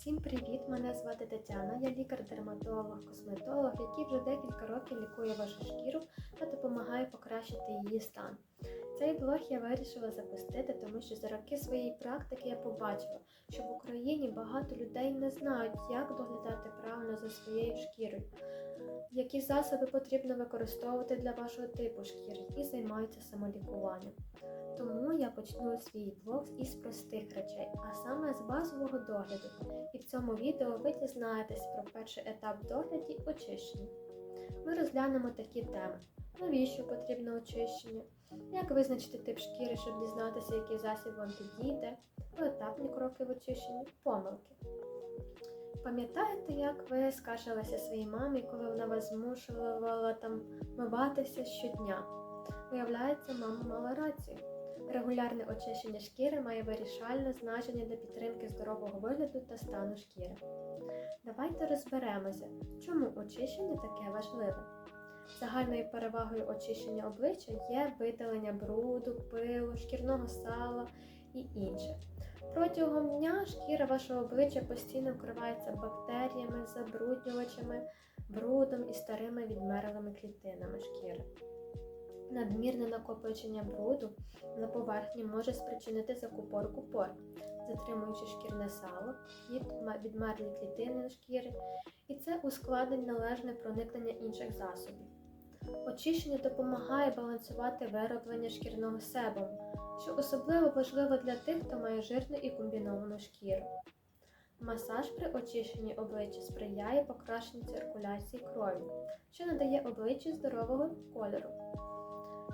Всім привіт! Мене звати Тетяна. Я лікар-дерматолог, косметолог, який вже декілька років лікує вашу шкіру та допомагає покращити її стан. Цей блог я вирішила запустити, тому що за роки своєї практики я побачила, що в Україні багато людей не знають, як доглядати правильно за своєю шкірою, які засоби потрібно використовувати для вашого типу шкіри і займаються самолікуванням. Тому почну свій блог із простих речей, а саме з базового догляду. І в цьому відео ви дізнаєтесь про перший етап догляді очищення. Ми розглянемо такі теми: навіщо потрібно очищення, як визначити тип шкіри, щоб дізнатися, який засіб вам підійде, поетапні кроки в очищенні, помилки. Пам'ятаєте, як ви скаржилися своїй мамі, коли вона вас змушувала там миватися щодня? Виявляється, мама мала рацію. Регулярне очищення шкіри має вирішальне значення для підтримки здорового вигляду та стану шкіри. Давайте розберемося, чому очищення таке важливе. Загальною перевагою очищення обличчя є видалення бруду, пилу, шкірного сала і інше. Протягом дня шкіра вашого обличчя постійно вкривається бактеріями, забруднювачами, брудом і старими відмерлими клітинами шкіри. Надмірне накопичення бруду на поверхні може спричинити закупорку пор, затримуючи шкірне сало, відмерлі клітини шкіри, і це ускладнить належне проникнення інших засобів. Очищення допомагає балансувати вироблення шкірного себуму, що особливо важливо для тих, хто має жирну і комбіновану шкіру. Масаж при очищенні обличчя сприяє покращенню циркуляції крові, що надає обличчю здорового кольору.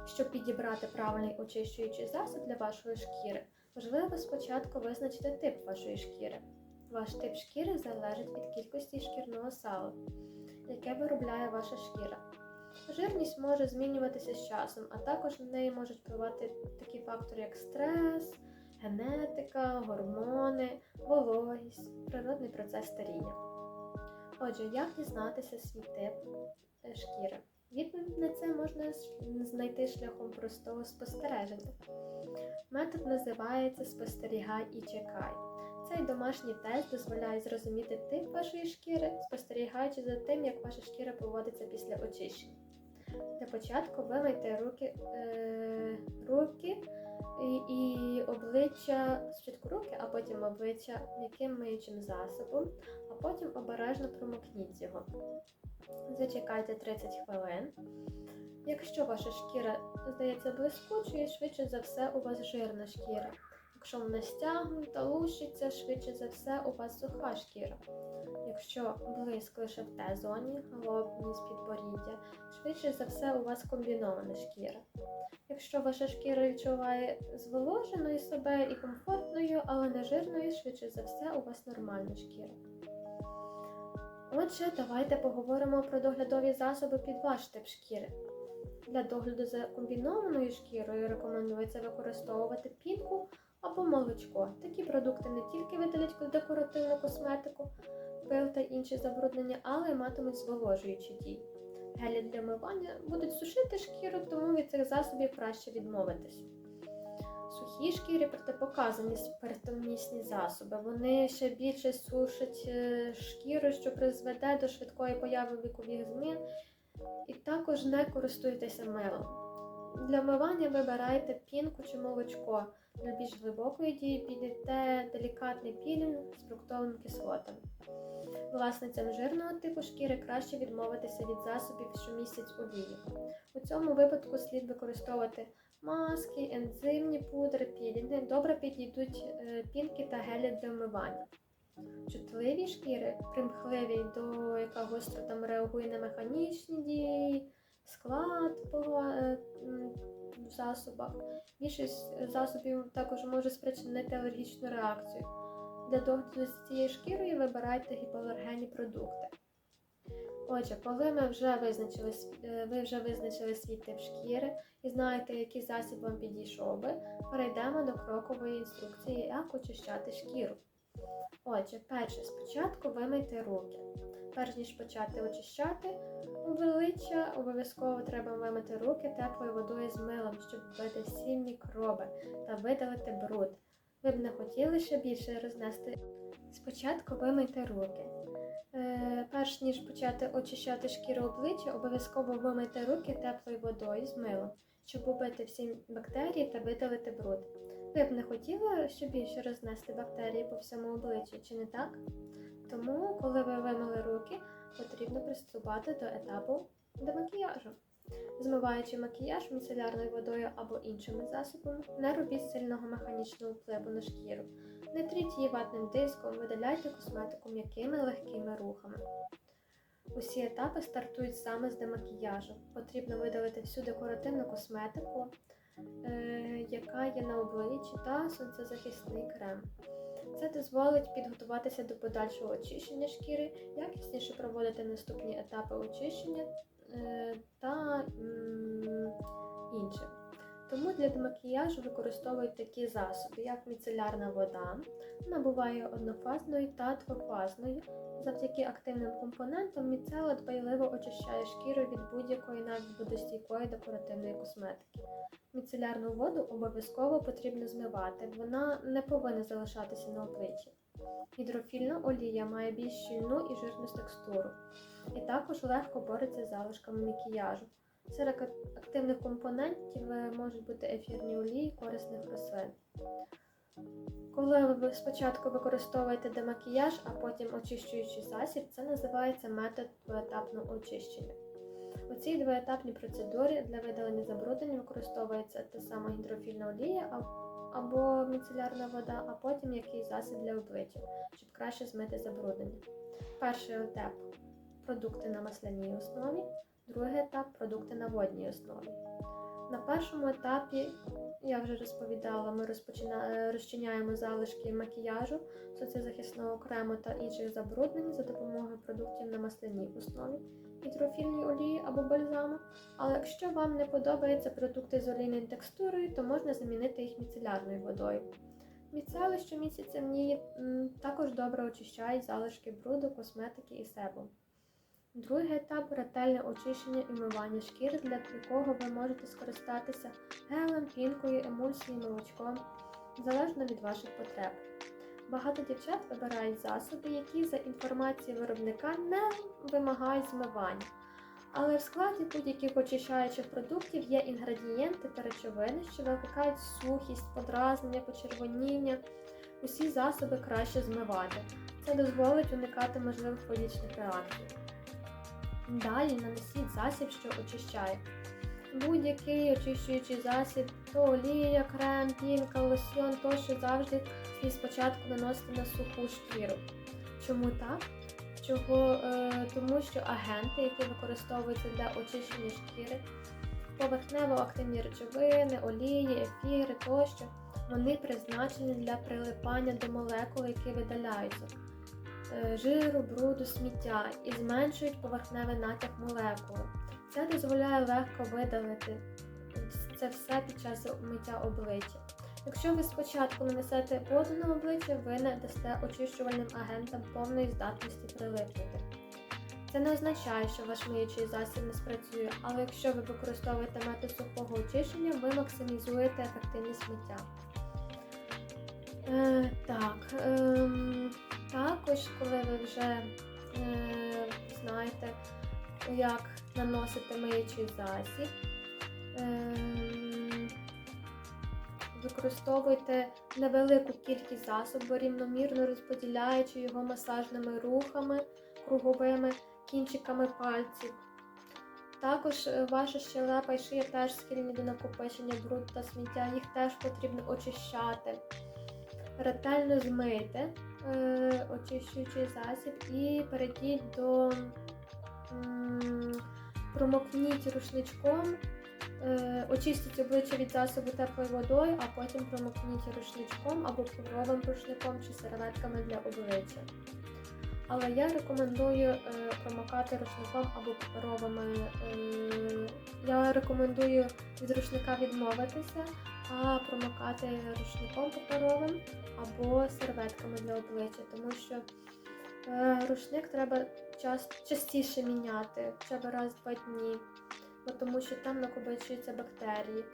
Щоб підібрати правильний очищуючий засіб для вашої шкіри, важливо спочатку визначити тип вашої шкіри. Ваш тип шкіри залежить від кількості шкірного сала, яке виробляє ваша шкіра. Жирність може змінюватися з часом, а також на неї можуть впливати такі фактори, як стрес, генетика, гормони, вологість, природний процес старіння. Отже, як дізнатися свій тип шкіри? Відповідь на це можна знайти шляхом простого спостереження. Метод називається Спостерігай і чекай. Цей домашній тест дозволяє зрозуміти тип вашої шкіри, спостерігаючи за тим, як ваша шкіра поводиться після очищення. Для початку вимийте руки е, руки і, і обличчя спочатку руки, а потім обличчя м'яким миючим засобом, а потім обережно промокніть його. Зачекайте 30 хвилин. Якщо ваша шкіра здається блискучою, швидше за все у вас жирна шкіра. Якщо вона стягнута, лущиться, швидше за все у вас суха шкіра. Якщо блиск лише в Т-зоні, лобність підборіддя, швидше за все у вас комбінована шкіра. Якщо ваша шкіра відчуває зволоженою себе і комфортною, але не жирною, швидше за все у вас нормальна шкіра. Отже, давайте поговоримо про доглядові засоби під ваш тип шкіри. Для догляду за комбінованою шкірою рекомендується використовувати пінку або молочко. Такі продукти не тільки видалять декоративну косметику, пил та інші забруднення, але й матимуть зволожуючі дії. Гелі для мивання будуть сушити шкіру, тому від цих засобів краще відмовитись. Сухі шкіри протипоказані спиртомісні засоби. Вони ще більше сушать шкіру, що призведе до швидкої появи вікових змін. І також не користуйтеся милом. Для вмивання вибирайте пінку чи молочко. Для більш глибокої дії підійде делікатний пілінг з фруктовими кислотами. Власницям жирного типу шкіри краще відмовитися від засобів, що містять олію. У цьому випадку слід використовувати маски, ензимні пудри, пілінги. Добре підійдуть пінки та гелі для вмивання. Чутливі шкіри, примхливі, до яка гостро там реагує на механічні дії, склад по в засобах. Більшість засобів також може спричинити алергічну реакцію. Для догляду з цією шкірою вибирайте гіпоалергенні продукти. Отже, коли ми вже визначили, ви вже визначили свій тип шкіри і знаєте, який засіб вам підійшов би, перейдемо до крокової інструкції, як очищати шкіру. Отже, перше, спочатку вимийте руки. Перш ніж почати очищати обличчя, обов'язково треба вимити руки теплою водою з милом, щоб вбити всі мікроби та видалити бруд. Ви б не хотіли ще більше рознести Спочатку вимийте руки. Е, перш ніж почати очищати шкіру обличчя, обов'язково вимийте руки теплою водою з милом, щоб убити всі бактерії та видалити бруд. Ви б не хотіли, щоб більше рознести бактерії по всьому обличчю, чи не так? Тому, коли ви вимили руки, потрібно приступати до етапу до макіяжу. Змиваючи макіяж міцелярною водою або іншими засобами, не робіть сильного механічного впливу на шкіру. Не тріть її ватним диском, видаляйте косметику м'якими легкими рухами. Усі етапи стартують саме з демакіяжу. Потрібно видалити всю декоративну косметику, е, яка є на обличчі, та сонцезахисний крем. Це дозволить підготуватися до подальшого очищення шкіри, якісніше проводити наступні етапи очищення та інше. Тому для демакіяжу використовують такі засоби, як міцелярна вода. Вона буває однофазною та двофазною. Завдяки активним компонентам міцела дбайливо очищає шкіру від будь-якої навіть водостійкої декоративної косметики. Міцелярну воду обов'язково потрібно змивати, вона не повинна залишатися на обличчі. Гідрофільна олія має більш щільну і жирну текстуру, і також легко бореться з залишками макіяжу. Серед активних компонентів е, можуть бути ефірні олії корисних рослин. Коли ви спочатку використовуєте демакіяж, а потім очищуючий засіб, це називається метод двоетапного очищення. У цій двоетапній процедурі для видалення забруднень використовується та сама гідрофільна олія або міцелярна вода, а потім якийсь засіб для обличчя, щоб краще змити забруднення. Перший етап продукти на масляній основі, другий етап продукти на водній основі. На першому етапі, я вже розповідала, ми розчиняємо залишки макіяжу, соцзахисного крему та інших забруднень за допомогою продуктів на масляній основі, гідрофільній олії або бальзаму. Але якщо вам не подобаються продукти з олійною текстурою, то можна замінити їх міцелярною водою. Міцели щомісяця в ній також добре очищають залишки бруду, косметики і себум. Другий етап ретельне очищення і вмивання шкіри, для якого ви можете скористатися гелем, пінкою, емульсією, молочком, залежно від ваших потреб. Багато дівчат вибирають засоби, які за інформацією виробника не вимагають змивання. Але в складі будь-яких очищаючих продуктів є інгредієнти та речовини, що викликають сухість, подразнення, почервоніння. Усі засоби краще змивати. Це дозволить уникати можливих фобічних реакцій. Далі нанесіть засіб, що очищає. Будь-який очищуючий засіб, то олія, крем, пінка, лосьйон тощо завжди слід спочатку наносити на суху шкіру. Чому так? Чого? Е, тому що агенти, які використовуються для очищення шкіри, поверхнево-активні речовини, олії, ефіри тощо, вони призначені для прилипання до молекул, які видаляються е, жиру, бруду, сміття і зменшують поверхневий натяк молекули. Це дозволяє легко видалити це все під час миття обличчя. Якщо ви спочатку нанесете воду на обличчя, ви не дасте очищувальним агентам повної здатності прилипнути. Це не означає, що ваш миючий засіб не спрацює, але якщо ви використовуєте метод сухого очищення, ви максимізуєте ефективність миття. Е, так, ем, також, коли ви вже е, як наносити миючий засіб, ем, використовуйте невелику кількість засобу, рівномірно розподіляючи його масажними рухами, круговими кінчиками пальців. Також е, ваша щелепа і шия теж схильні до накопичення бруду та сміття, їх теж потрібно очищати. Ретельно змийте е, очищуючий засіб і перейдіть до промокніть рушничком, е, очистіть обличчя від засобу теплою водою, а потім промокніть рушничком або паперовим рушником чи серветками для обличчя. Але я рекомендую е, промокати рушником або паперовими. Е, я рекомендую від рушника відмовитися, а промокати рушником паперовим або серветками для обличчя, тому що е, рушник треба час, частіше міняти, хоча б раз в два дні, бо тому що там накопичуються бактерії.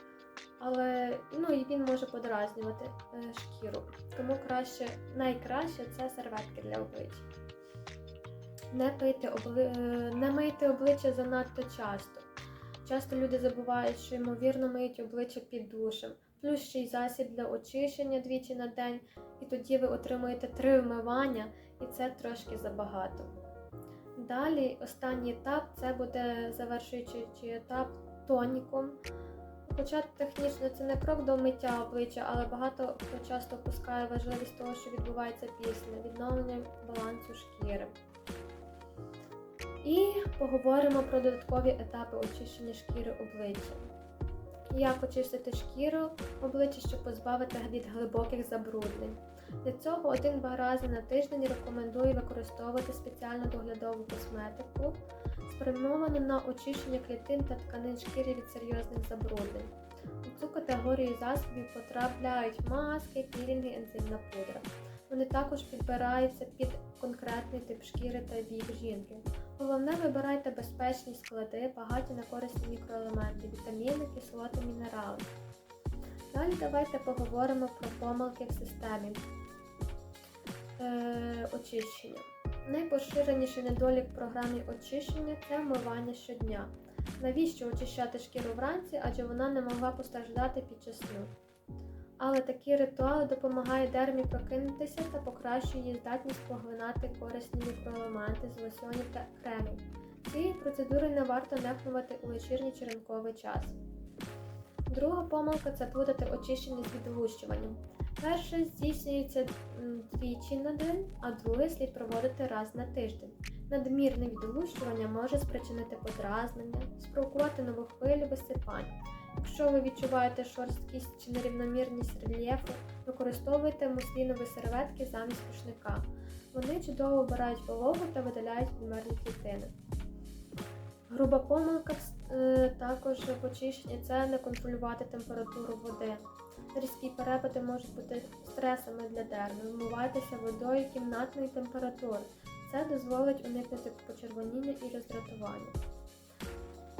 але ну, і він може подразнювати е, шкіру. Тому краще, найкраще це серветки для обличчя. Не, пийте обли... е, не мийте обличчя занадто часто. Часто люди забувають, що ймовірно миють обличчя під душем, плюс ще й засіб для очищення двічі на день, і тоді ви отримуєте три вмивання, і це трошки забагато. Далі останній етап це буде завершуючий етап тоніком. Хоча технічно це не крок до миття обличчя, але багато хто часто опускає важливість того, що відбувається після відновлення балансу шкіри. І поговоримо про додаткові етапи очищення шкіри обличчя. Як очистити шкіру обличчя, щоб позбавити від глибоких забруднень. Для цього один-два рази на тиждень рекомендую використовувати спеціальну доглядову косметику, спрямовану на очищення клітин та тканин шкіри від серйозних забруднень. У цю категорію засобів потрапляють маски, пілінги, ензимна пудра. Вони також підбираються під конкретний тип шкіри та вік жінки. Головне, вибирайте безпечні склади, багаті на корисні мікроелементи, вітаміни, кислоти, мінерали. Далі давайте поговоримо про помилки в системі очищення. Найпоширеніший недолік в програмі очищення це вмивання щодня. Навіщо очищати шкіру вранці, адже вона не могла постраждати під час сну. Але такі ритуали допомагають дермі прокинутися та покращує її здатність поглинати корисні мікроелементи з лосьонів та кремів. Цієї процедури не варто нехнувати у вечірній чи ранковий час. Друга помилка це плутати очищення з відлущуванням. Перше здійснюється двічі на день, а друге слід проводити раз на тиждень. Надмірне відлущування може спричинити подразнення, спровокувати нову хвилю висипань. Якщо ви відчуваєте шорсткість чи нерівномірність рельєфу, використовуйте муслінові серветки замість рушника. Вони чудово вбирають вологу та видаляють підмерлі клітини. Груба помилка е, також в очищенні це не контролювати температуру води. Різкі перепади можуть бути стресами для дерми. Вмивайтеся водою кімнатної температури. Це дозволить уникнути почервоніння і роздратування.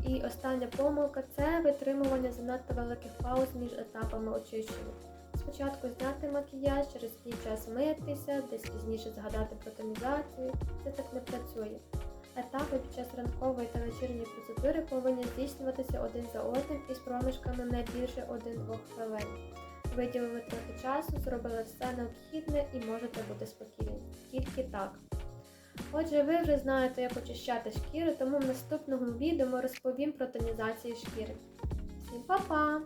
І остання помилка це витримування занадто великих пауз між етапами очищення. Спочатку зняти макіяж, через який час митися, десь пізніше згадати про тонізацію. Це так не працює. Етапи під час ранкової та вечірньої процедури повинні здійснюватися один за одним із проміжками не більше 1-2 хвилин. Виділили трохи часу, зробили все необхідне і можете бути спокійні. Тільки так. Отже, ви вже знаєте, як очищати шкіру, тому в наступному відео ми розповім про тонізацію шкіри. Всім па-па!